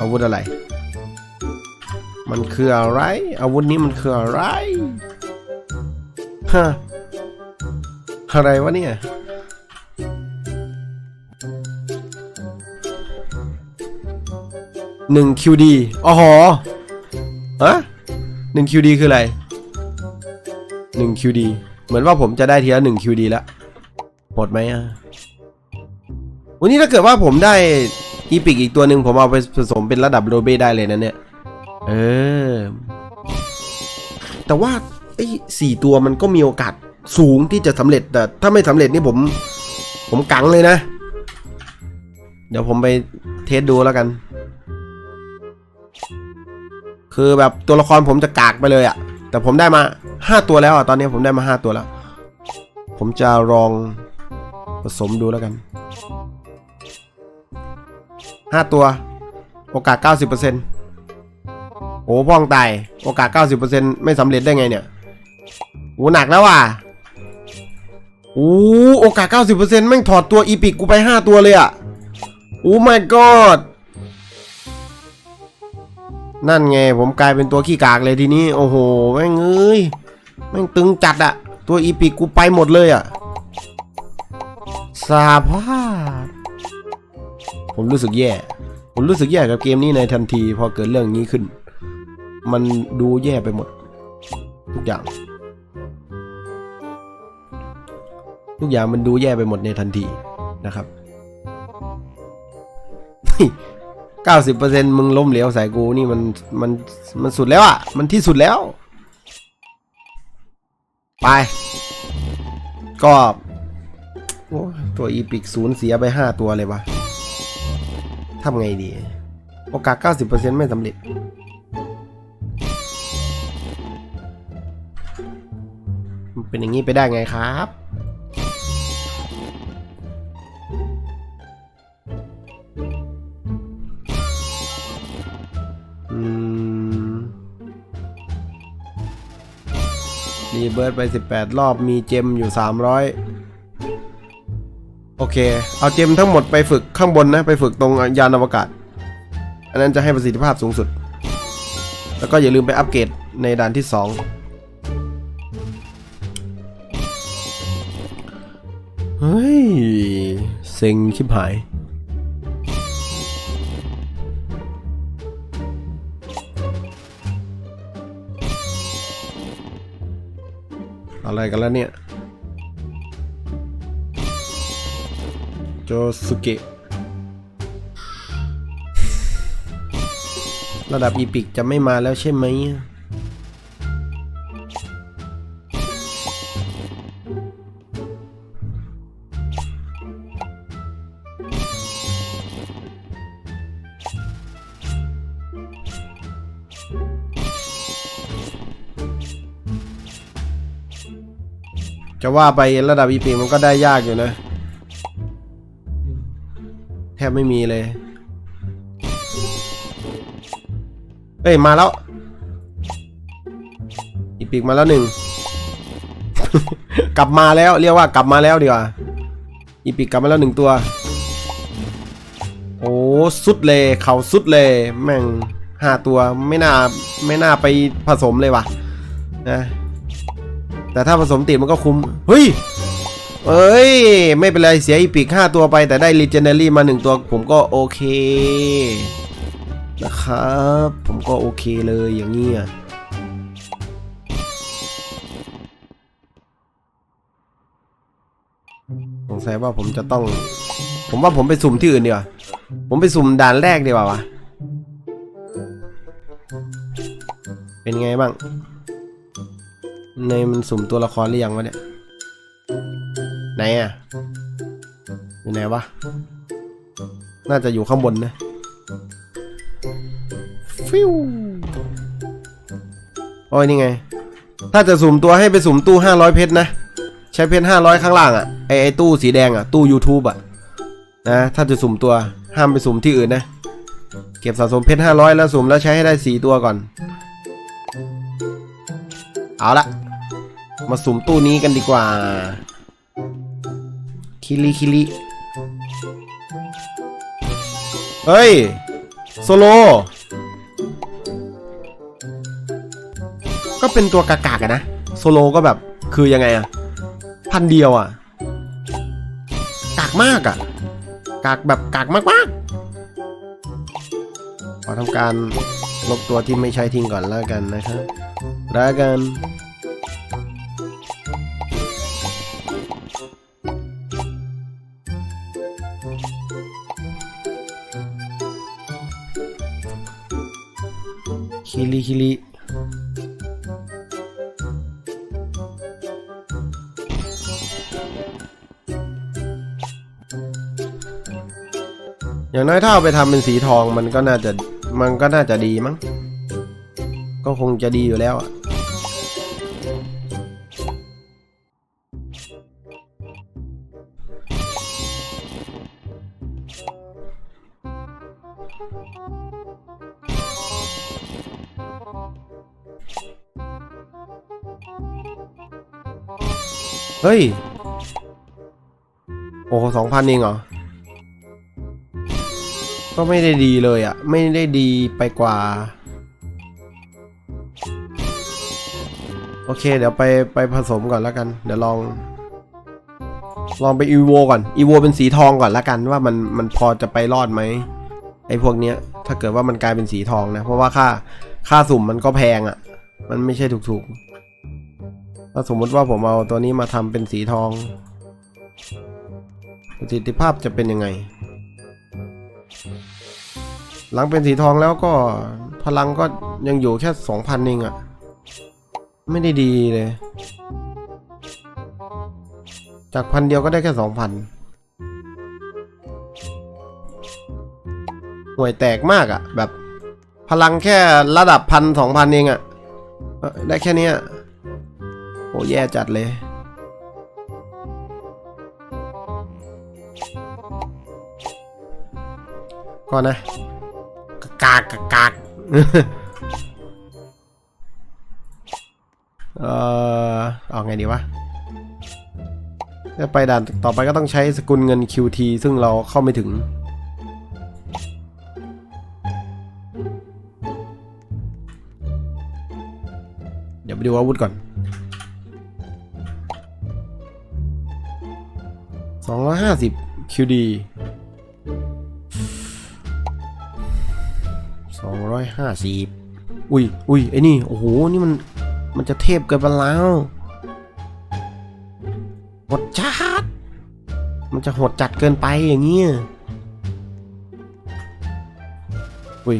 อาวุธอะไร มันคืออะไร อาวุธนี้มันคืออะไร ฮะ อะไรวะเนี่ย หนึ่ง QD อ๋อหอฮะหนึ่ง QD คืออะไรหนึ่ง QD เหมือนว่าผมจะได้ทีละหนึ่ง QD แล้วหมดไหมอะ วันนี้ถ้าเกิดว่าผมได้อีพิกอีกตัวหนึ่งผมเอาไปผสมเป็นระดับโรเบ้ได้เลยนะเนี่ย เออ แต่ว่าไอ้สี่ตัวมันก็มีโอกาสสูงที่จะสำเร็จแต่ถ้าไม่สำเร็จนี่ผม ผมกังเลยนะ เดี๋ยวผมไปเทสดูแล้วกัน คือแบบตัวละครผมจะกากไปเลยอะแต่ผมได้มาห้าตัวแล้วอะตอนนี้ผมได้มาห้าตัวแล้ว ผมจะลองผสมดูแล้วกัน ห้าตัว โอกาสเก้าสิบเปอร์เซ็นต์โอ้พ่องตาย โอกาสเก้าสิบเปอร์เซ็นต์ไม่สำเร็จได้ไงเนี่ยโอ้หนักแล้วว่ะโอ้โอกาสเก้าสิบเปอร์เซ็นต์แม่งถอดตัวอีพิกกูไปห้าตัวเลยอะโอ้ my god นั่นไงผมกลายเป็นตัวขี้กากเลยทีนี้ โอ้โห แม่งเอ้ย แม่งตึงจัดอะตัวอีพิกกูไปหมดเลยอะสาภาพ ผมรู้สึกแย่ ผมรู้สึกแย่กับเกมนี้ในทันที พอเกิดเรื่องนี้ขึ้น มันดูแย่ไปหมด ทุกอย่าง ทุกอย่างมันดูแย่ไปหมดในทันทีนะครับเก้าสิบเปอร์เซ็นมึงล้มเหลวใส่กูนี่มันมันมันสุดแล้วอะ มันที่สุดแล้ว ไป ก็ โอ้ตัวอีพิกศูนย์เสียไปห้าตัวเลยวะ ทำไงดี โอกาสเก้าสิบเปอร์เซ็นไม่สำเร็จ มันเป็นอย่างนี้ไปได้ไงครับ อืม รีเบิร์ดไป 18 รอบมีเจมอยู่ 300 โอเค เอาเจมทั้งหมดไปฝึกข้างบนนะ ไปฝึกตรงยานอวกาศ อันนั้นจะให้ประสิทธิภาพสูงสุด แล้วก็อย่าลืมไปอัปเกรดในด่านที่ 2 เฮ้ย เซ็งชิบหาย อะไรกันแล้วเนี่ย โจสุเกะระดับอีพิกจะไม่มาแล้วใช่ไหมจะว่าไประดับอีพิกมันก็ได้ยากอยู่นะ ทบไม่มีเลย เอ้ย มาแล้ว อีพิกมาแล้วหนึ่ง กลับมาแล้วเรียกว่ากลับมาแล้วดีกว่า อีพิกกลับมาแล้วหนึ่งตัว โอ้สุดเลยเขาสุดเลย แม่งห้าตัวไม่น่าไม่น่าไปผสมเลยว่ะนะแต่ถ้าผสมติดมันก็คุ้ม เฮ้ย เอ้ย ไม่เป็นไร เสียอีพิกห้าตัวไปแต่ได้ Legendary มาหนึ่งตัวผมก็โอเค นะครับ ผมก็โอเคเลยอย่างนี้อะสงสัยว่าผมจะต้อง ผมว่าผมไปสุ่มที่อื่นดีกว่าผมไปสุ่มด่านแรกดีกว่าวะเป็นไงบ้าง ในมันสุ่มตัวละครหรือยังวะเนี่ย นอะอยู่ไหนวะ น่าจะอยู่ข้างบนนะ ฟิวโอ้ยนี่ไง ถ้าจะสุ่มตัวให้ไปสุ่มตู้ 500 เพชรนะ ใช้เพชร 500 ข้างล่างอะไอไอตู้สีแดงอะ ตู้ YouTube อะ นะ ถ้าจะสุ่มตัวห้ามไปสุ่มที่อื่นนะ เก็บสะสมเพชร 500 แล้วสุ่มแล้วใช้ให้ได้ 4 ตัวก่อน เอาละมาสุ่มตู้นี้กันดีกว่า คิริคิริเฮ้ย โซโล ก็เป็นตัวกากๆอะนะ โซโลก็แบบคือยังไงอะพันเดียวอะกากมากอะกากแบบกากมากๆขอทำการลบตัวที่ไม่ใช่ทิ้งก่อนแล้วกันนะครับแล้วกัน คิริอย่างน้อยถ้าเอาไปทำเป็นสีทองมันก็น่าจะมันก็น่าจะดีมั้ง ก็คงจะดีอยู่แล้วอะ เฮ้ย โอ้สองพันเองเหรอ ก็ไม่ได้ดีเลยอะไม่ได้ดีไปกว่า โอเค เดี๋ยวไปไปผสมก่อนแล้วกัน เดี๋ยวลอง ลองไปอีโวก่อน อีโวเป็นสีทองก่อนแล้วกันว่ามันมันพอจะไปรอดไหมไอ้พวกเนี้ย ถ้าเกิดว่ามันกลายเป็นสีทองนะ เพราะว่าค่าค่าสุ่มมันก็แพงอะ่ะ มันไม่ใช่ถูกๆ ถ้าสมมติว่าผมเอาตัวนี้มาทำเป็นสีทอง ประสิทธิภาพจะเป็นยังไง หลังเป็นสีทองแล้วก็พลังก็ยังอยู่แค่สองพันเองอะไม่ได้ดีเลย จากพันเดียวก็ได้แค่สองพันห่วยแตกมากอะแบบ พลังแค่ระดับพันสองพันเองอะได้แค่นี้ โอ้แย่จัดเลย ก่อนนะ กากกากกากเอ่อเอาไงดีวะจะไปด่านต่อไปก็ต้องใช้สกุลเงิน QT ซึ่งเราเข้าไม่ถึง เดี๋ยวไปดูอาวุธก่อน สองร้อยห้าสิบ QD สองร้อยห้าสิบอุ้ยอุ้ยไอ้นี่ โอ้โห นี่มัน มันจะเทพเกินไปแล้วหดจัด มันจะหดจัดเกินไปอย่างเงี้ยอุ้ย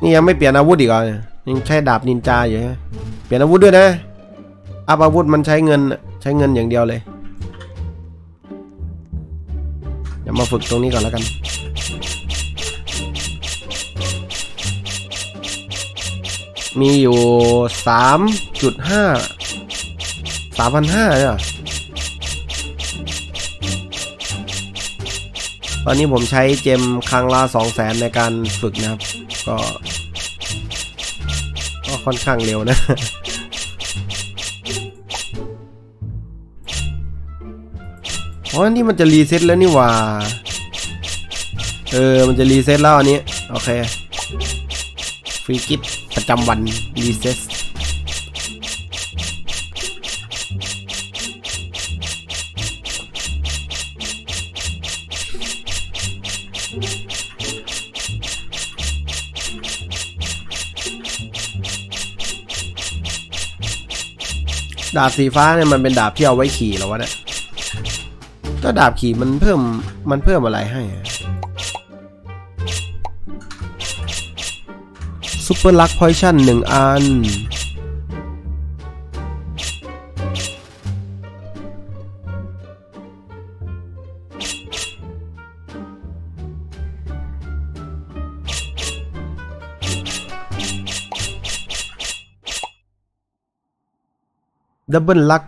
นี่ยังไม่เปลี่ยนอาวุธอีกเหรอยยังใช้ดาบนินจาอยู่ฮะ เปลี่ยนอาวุธด้วยนะอัพอาวุธมันใช้เงิน ใช้เงินอย่างเดียวเลย เดี๋ยวมาฝึกตรงนี้ก่อนแล้วกัน มีอยู่สามจุดห้าสามพันห้าเนี่ยตอนนี้ผมใช้เจมครั้งละสองแสนในการฝึกนะครับ ก็ ก็ค่อนข้างเร็วนะ อ๋อ นี่มันจะรีเซ็ตแล้วนี่ว่า เออ มันจะรีเซ็ตแล้วอันนี้ โอเค ฟรีกิฟประจำวันรีเซ็ตดาบสีฟ้าเนี่ยมันเป็นดาบที่เอาไว้ขี่เหรอวะเนี่ย ก็ดาบขี่มันเพิ่มมันเพิ่มอะไรให้ซูเปอร์ลักพอยชั่นหนึ่งอัน ดับเบิลลัก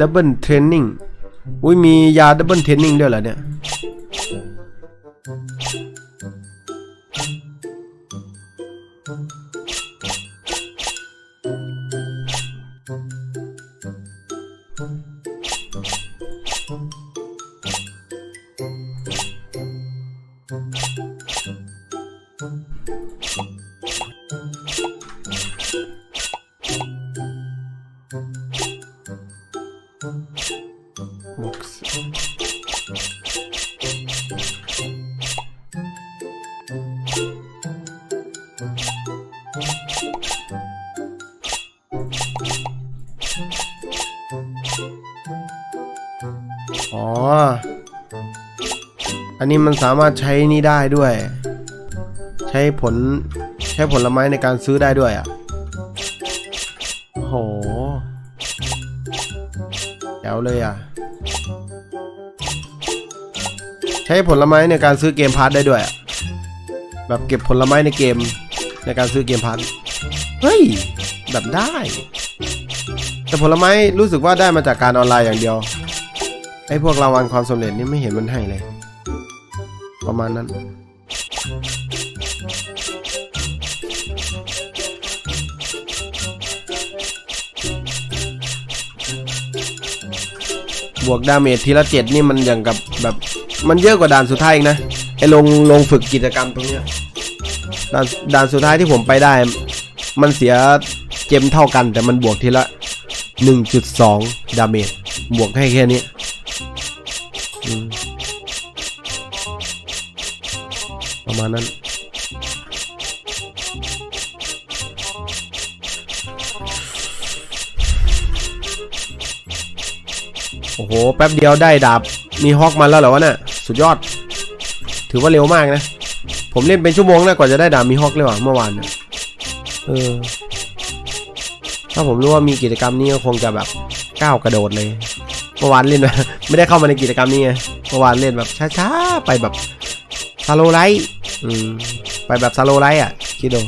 ดับเบิลเทรนนิ่งอุ้ยมียาดับเบิลเทรนนิ่งด้วยเหรอเนี่ยโบ นนี้มันสามารถใช้นี่ได้ด้วย ใช้ผลใช้ผลไม้ในการซื้อได้ด้วยอะโอ้โหแจ๋วเลยอะ ใช้ผลไม้ในการซื้อเกมพาร์ทได้ด้วยอะแบบเก็บผลไม้ในเกมในการซื้อเกมพาร์ทเฮ้ย แบบได้ แต่ผลไม้รู้สึกว่าได้มาจากการออนไลน์อย่างเดียวไอ้พวกรางวัลความสำเร็จนี่ไม่เห็นมันให้เลย ประมาณนั้น บวกดาเมจทีละเจ็ดนี่มันอย่างกับแบบมันเยอะกว่าด่านสุดท้ายอีกนะไอ้ลงลงฝึกกิจกรรมตรงเนี้ยด่านด่านสุดท้ายที่ผมไปได้ มันเสียเจมเท่ากันแต่มันบวกทีละ 1.2 ดาเมจบวกให้แค่นี้ มาณนั้น โอ้โห แป๊บเดียวได้ดาบ มีฮอกมาแล้วเหรอวะเนี่ยสุดยอด ถือว่าเร็วมากนะ ผมเล่นเป็นชั่วโมงนะกว่าจะได้ดาบมีฮอกเลยว่ะเมื่อวานเนี่ยเออ ถ้าผมรู้ว่ามีกิจกรรมนี้ก็คงจะแบบก้าวกระโดดเลยเมื่อวานเล่นแบบไม่ได้เข้ามาในกิจกรรมนี้ไงเมื่อวานเล่นแบบช้าๆไปแบบซาโลไลท์ อืมไปแบบซาโลไลท์อะ คิดดู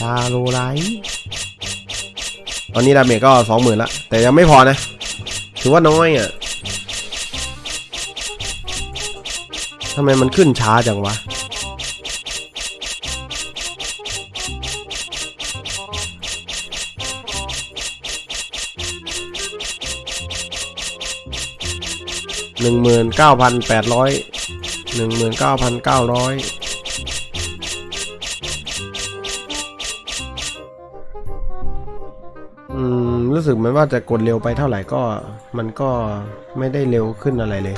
ซาโลไลท์ตอนนี้ดาเมจก็สองหมื่นละ แต่ยังไม่พอนะ ถือว่าน้อยอะทำไมมันขึ้นช้าจังวะ หนึ่งหมื่นเก้าพันแปดร้อย หนึ่งหมื่นเก้าพันเก้าร้อยอืม รู้สึกเหมือนว่าจะกดเร็วไปเท่าไหร่ก็ มันก็ไม่ได้เร็วขึ้นอะไรเลย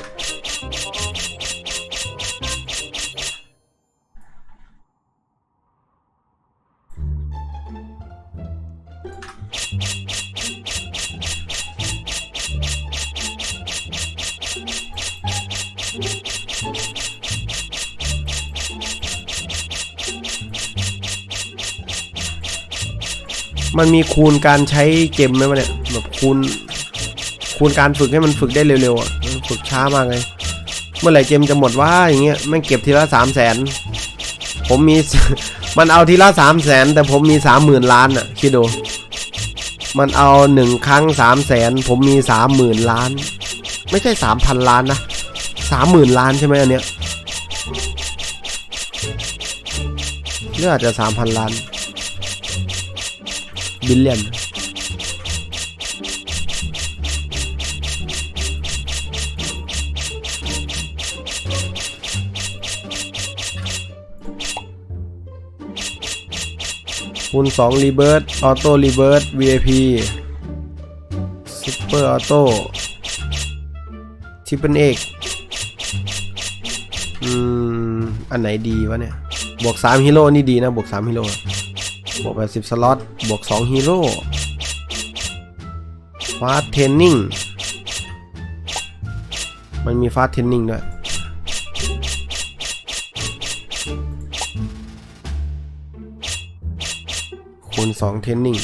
มันมีคูณการใช้เกมไหมวะเนี่ยแบบคูณคูณการฝึกให้มันฝึกได้เร็วๆอะฝึกช้ามากเลยเมื่อไหร่เกมจะหมดว่าอย่างเงี้ยแม่งเก็บทีละสามแสนผมมีมันเอาทีละสามแสนแต่ผมมีสามหมื่นล้านอะคิดดูมันเอาหนึ่งครั้งสามแสนผมมีสามหมื่นล้าน ไม่ใช่สามพันล้านนะสามหมื่นล้านใช่ไหมอันเนี้ยหรืออาจจะสามพันล้าน บิลเลียนคูณ2รีเบิร์ออโต้รีเบิร์ VIP ซุปเปอร์ออโต้ทิปเปิลเอกอืม อันไหนดีวะเนี่ย บวก 3 ฮีโร่นี่ดีนะ บวก 3 ฮีโร่ บวก 80 สล็อต บวก 2 ฮีโร่ฟาสเทนนิ่ง มันมีฟาสเทนนิ่งด้วย คูณ2เทนนิ่ง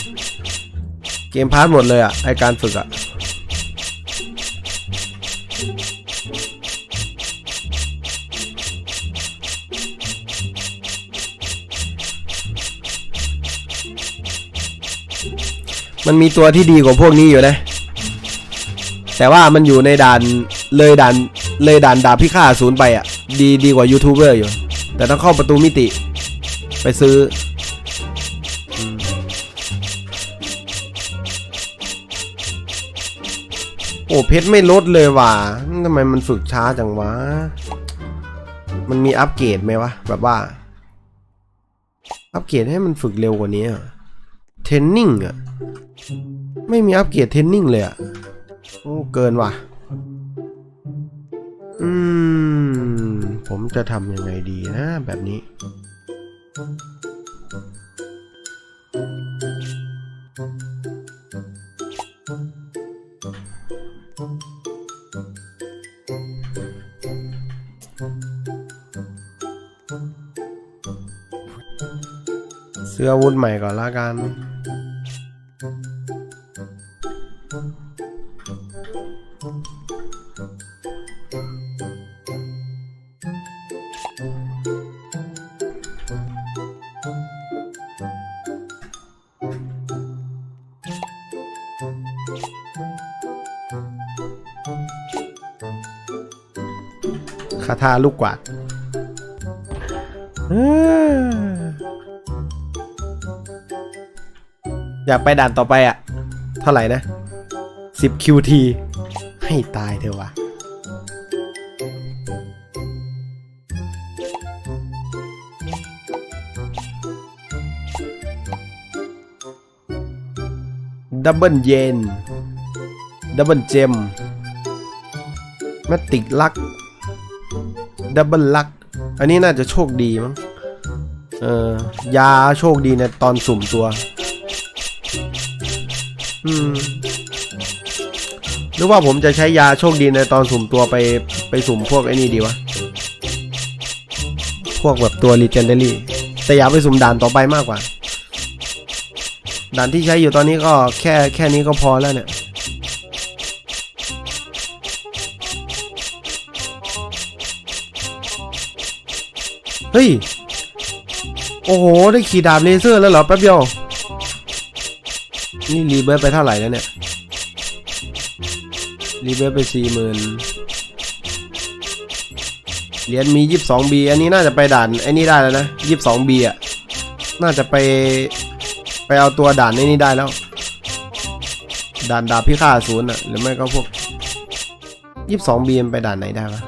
เกมพาร์ทหมดเลยอะไอการฝึกอะ มันมีตัวที่ดีกว่าพวกนี้อยู่นะ แต่ว่ามันอยู่ในด่านเลยด่านเลยด่านดาบพิฆาตศูนย์ไปอะ ดีดีกว่ายูทูบเบอร์อยู่ แต่ต้องเข้าประตูมิติ ไปซื้อโอ้เพชรไม่ลดเลยว่ะทำไมมันฝึกช้าจังวะ มันมีอัปเกรดไหมวะ แบบว่า อัปเกรดให้มันฝึกเร็วกว่านี้เทรนนิ่งอะ ไม่มีอัปเกรดเทนนิ่งเลยอะโอ้เกินว่ะ อืม ผมจะทำยังไงดีนะ แบบนี้ซื้ออาวุธใหม่ก่อนละกัน คาถาลูกกวาดอยากไปด่านต่อไปอะเท่าไหร่นะ 10 QT ให้ตายเถอะวะดับเบิลเยนดับเบิลเจมแมติกลัก ดับเบิลลัก อันนี้น่าจะโชคดีมั้ง เออยาโชคดีในตอนสุ่มตัว อืมหรือว่าผมจะใช้ยาโชคดีในตอนสุ่มตัวไปไปสุ่มพวกไอ้นี่ดีวะ พวกแบบตัว Legendary แต่อยากไปสุ่มด่านต่อไปมากกว่า ด่านที่ใช้อยู่ตอนนี้ก็แค่แค่นี้ก็พอแล้วเนี่ย เฮ้ย โอ้โห ได้ขี่ดาบเลเซอร์แล้วเหรอแป๊บเดียว นี่รีเบิร์ไปเท่าไหร่แล้วเนี่ย รีเบิร์ไปสี่หมื่นเหรียญมียี่สิบสองบีอันนี้น่าจะไปด่านไอ้นี่ได้แล้วนะยี่สิบสองบีอะ น่าจะไปไปเอาตัวด่านไอ้นี่ได้แล้ว ด่านดาบพิฆาตศูนย์อะ หรือไม่ก็พวกยี่สิบสองบีมันไปด่านไหนได้วะ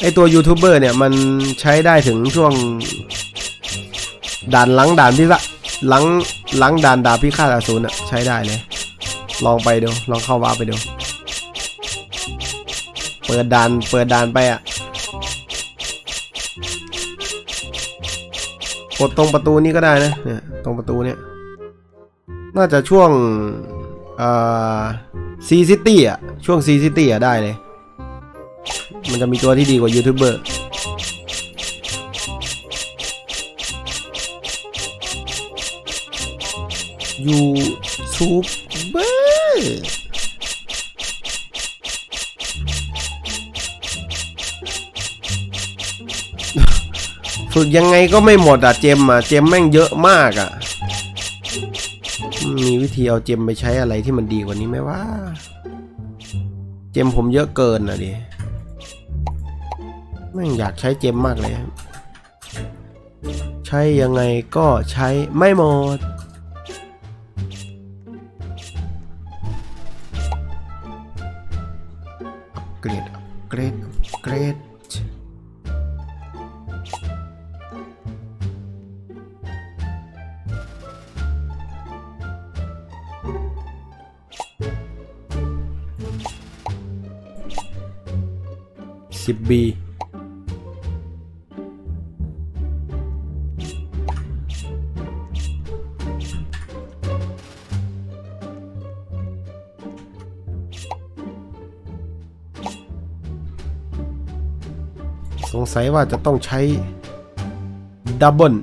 ไอตัวยูทูบเบอร์เนี่ยมันใช้ได้ถึงช่วงด่านหลังด่านพิฆาตหลังหลังด่านดาบพิฆาตอสูรอะใช้ได้เลย ลองไปดูลองเข้าว้าไปดู เปิดด่านเปิดด่านไปอะกดตรงประตูนี้ก็ได้นะเนี่ยตรงประตูเนี่ยน่าจะช่วงเอ่อซีซิตี้อะช่วงซีซิตี้อะได้เลย มันจะมีตัวที่ดีกว่ายูทูบเบอร์ยูทูบเบอร์ฝึกยังไงก็ไม่หมดอะเจมอะเจมแม่งเยอะมากอะ มีวิธีเอาเจมไปใช้อะไรที่มันดีกว่านี้ไหมว่า เจมผมเยอะเกินอะดิ แม่งอยากใช้เจมมากเลย ใช้ยังไงก็ใช้ไม่หมด อัพเกรด อัพเกรด อัพเกรดสิบ สงสัยว่าจะต้องใช้ดับเบิล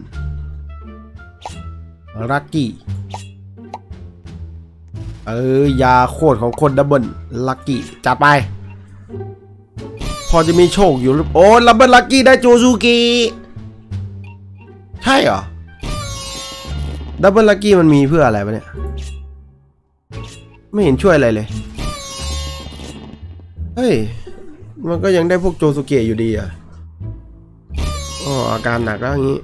ลักกี้เออยาโคตรของคนดับเบิลลักกี้จัดไป พอจะมีโชคอยู่หรือโอ้ลับเบิลลักกี้ได้โจซูกิใช่เหรอดับเบิลลักกี้มันมีเพื่ออะไรวะเนี่ย ไม่เห็นช่วยอะไรเลย เฮ้ย มันก็ยังได้พวกโจซูเกะอยู่ดีอะ อาการหนักแล้วอย่างนี้